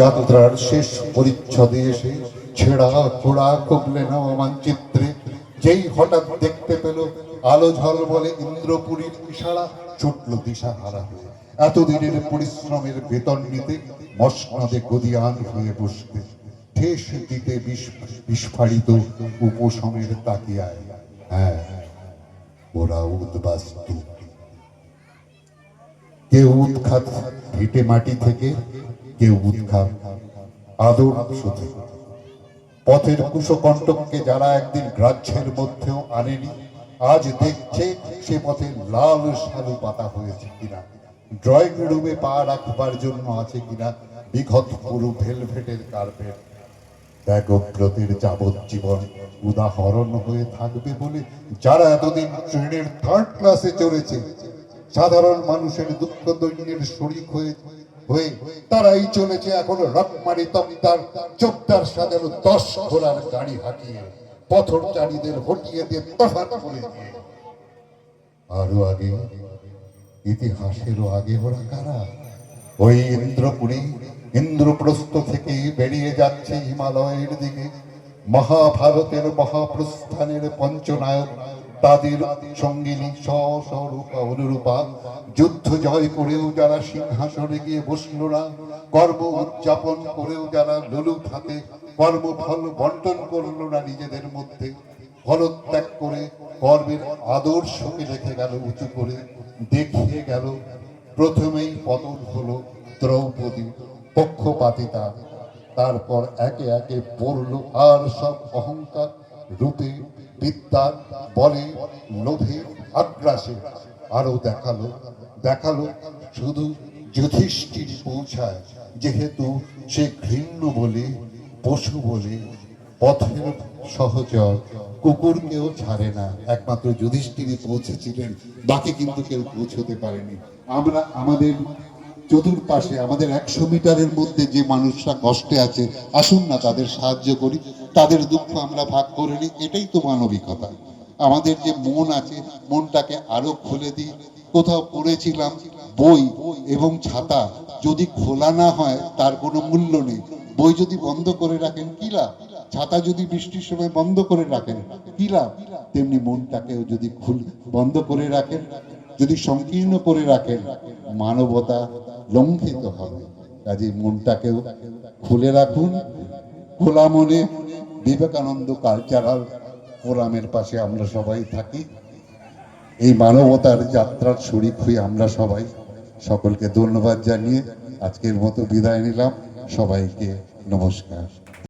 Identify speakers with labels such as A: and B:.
A: যাত্রার শেষ পরিচ্ছদে এসে ছেঁড়া, খোড়া কবলে নেওয়া মানচিত্রে যেই হঠাৎ দেখতে পেল, আলো ঝল বলে ইন্দ্রপুরীর ইশারা ছুটল দিশা হারা এতদিনের পরিশ্রমের বেতন নিতে মসনদে গদিয়ান হয়ে বসতে, ঠেস দিতে বিস্ফারিত উপশমের তাকিয়ায়। হ্যাঁ ওরা উদ্বাস্তু। কেউ উৎখাত ভিটে মাটি থেকে কেউ উৎখাত আদর্শ থেকে পথের কুশকণ্টককে যারা একদিন গ্রাহ্যের মধ্যেও আনেনি, আজ দেখছে সে পথে লাল শালু পাতা হয়েছে কিনা। ড্রয়িং রুমে পা রাখবার জন্য আছে কিনা বিঘত পুরু ভেলভেটের কার্পেট। ত্যাগব্রতের যাবজ্জীবন উদাহরণ হয়ে থাকবে বলে যারা এতদিন ট্রেনের থার্ড ক্লাসে চড়েছে, সাধারণ মানুষের দুঃখ দৈন্যের শরিক হয়ে হয়ে তারাই চলেছে এখন রকমারি তক্তার চোখদার সাজানো দশ ঘোড়ার গাড়ি হাঁকিয়ে পথরচারীদের হটিয়ে দিয়ে তফাৎ করে দিয়ে। আরও আগে, ইতিহাসেরও আগে ওরা কারা? ওই ইন্দ্রপুরী, ইন্দ্রপ্রস্থ থেকে বেরিয়ে যাচ্ছে হিমালয়ের দিকে। মহাভারতের মহাপ্রস্থানের পঞ্চনায়ক তাদের সঙ্গিনী স্বস্বরূপা অনুরূপা। যুদ্ধ জয় করেও যারা সিংহাসনে গিয়ে বসল না, কর্ম উদযাপন করেও যারা ললুক হাতে কর্মফল বন্টন করল না নিজেদের মধ্যে, ফলত্যাগ করে কর্মের আদর্শকে রেখে গেল, উঁচু করে দেখিয়ে গেল। প্রথমেই পতন হলো দ্রৌপদী পক্ষপাতিতা, তারপর একে একে পড়ল আর সব অহংকার। রূপে বিদ্যা, বলে, লোভে আগ্রাসে আরও দেখাল। দেখাল শুধু যুধিষ্ঠির পৌঁছায়, যেহেতু সে ঘৃণ্য বলে, পশু বলে, পথের সহচর, কুকুরকেও ছাড়ে না। একমাত্র যুধিষ্ঠিরই পৌঁছেছিলেন, বাকি কিন্তু কেউ পৌঁছতে পারেনি। আমরা, আমাদের চতুর্পাশে আমাদের একশো মিটারের মধ্যে যে মানুষরা কষ্টে আছে, আসুন না তাদের সাহায্য করি, তাদের দুঃখ আমরা ভাগ করে নিই, এটাই তো মানবিকতা। আমাদের যে মন আছে, মনটাকে আরও খুলে দিই। কোথাও পড়েছিলাম, বই এবং ছাতা যদি খোলা না হয়, তার কোনো মূল্য নেই। বই যদি বন্ধ করে রাখেন, কি লাভ? ছাতা যদি বৃষ্টির সময় বন্ধ করে রাখেন, কি লাভ? তেমনি মনটাকেও যদি বন্ধ করে রাখেন, যদি সংকীর্ণ করে রাখেন মানবতা লঙ্ঘিত হবে। কাজে মনটাকেও খুলে রাখুন। খোলা মনে বিবেকানন্দ কালচারাল ফোরামের পাশে আমরা সবাই থাকি। এই মানবতার যাত্রার শরিক হয়ে আমরা সবাই সকলকে ধন্যবাদ জানিয়ে আজকের মতো বিদায় নিলাম। সবাইকে নমস্কার।